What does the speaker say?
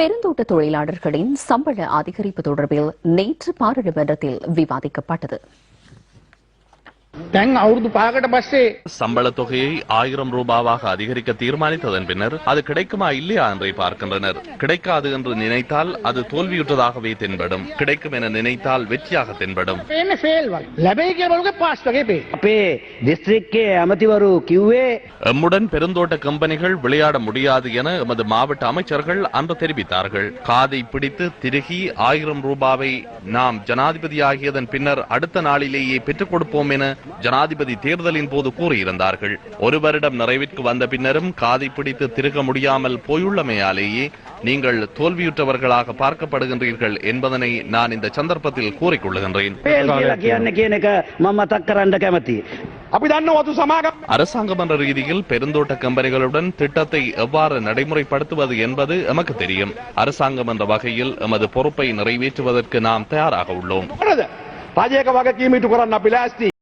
பெருந்தோட்ட தொழிலாளர்களின் சம்பள அதிகரிப்பு தொடர்பில் நேற்று பாராளுமன்றத்தில் விவாதிக்கப்பட்டது. දැන් අවුරුදු පාකට පස්සේ சம்பள தொகையை ஆயிரம் ரூபாவாக அதிகரிக்க தீர்மானித்ததன் பின்னர் அது கிடைக்குமா இல்லையா என்றை பார்க்கின்றனர் கிடைக்காது என்று நினைத்தால் அது தோல்வியுற்றதாகவே தென்படும் கிடைக்கும் என நினைத்தால் வெற்றியாக தென்படும் පේන්නේ ෆේල් වගේ. ලැබෙයි කියලා බලුක පාස් වගේ පේ. අපේ දිස්ත්‍රික්කයේ ඇමතිවරු කිව්වේ எம்முடன் பெருந்தோட்ட கம்பெனிகள் விளையாட முடியாது என எமது மாவட்ட அமைச்சர்கள் அன்று தெரிவித்தார்கள் காதை பிடித்து திருகி ஆயிரம் ரூபாவை நாம் ஜனாதிபதியாகியதன் பின்னர் அடுத்த நாளிலேயே பெற்றுக் கொடுப்போம் என ஜனாதிபதி தேர்தலின் போது கூறியிருந்தார்கள். ஒரு வருடம் நிறைவிற்கு வந்த பின்னரும் காதை பிடித்து திருக முடியாமல் போயுள்ளமையாலேயே நீங்கள் தோல்வியுற்றவர்களாக பார்க்கப்படுகின்றீர்கள் என்பதனை நான் இந்த சந்தர்ப்பத்தில் கூறிக்கொள்ளுகின்றேன். அரசாங்கம் என்ற ரீதியில் பெருந்தோட்ட கம்பெனிகளுடன் திட்டத்தை எவ்வாறு நடைமுறைப்படுத்துவது என்பது எமக்கு தெரியும். அரசாங்கம் என்ற வகையில் எமது பொறுப்பை நிறைவேற்றுவதற்கு நாம் தயாராக உள்ளோம்.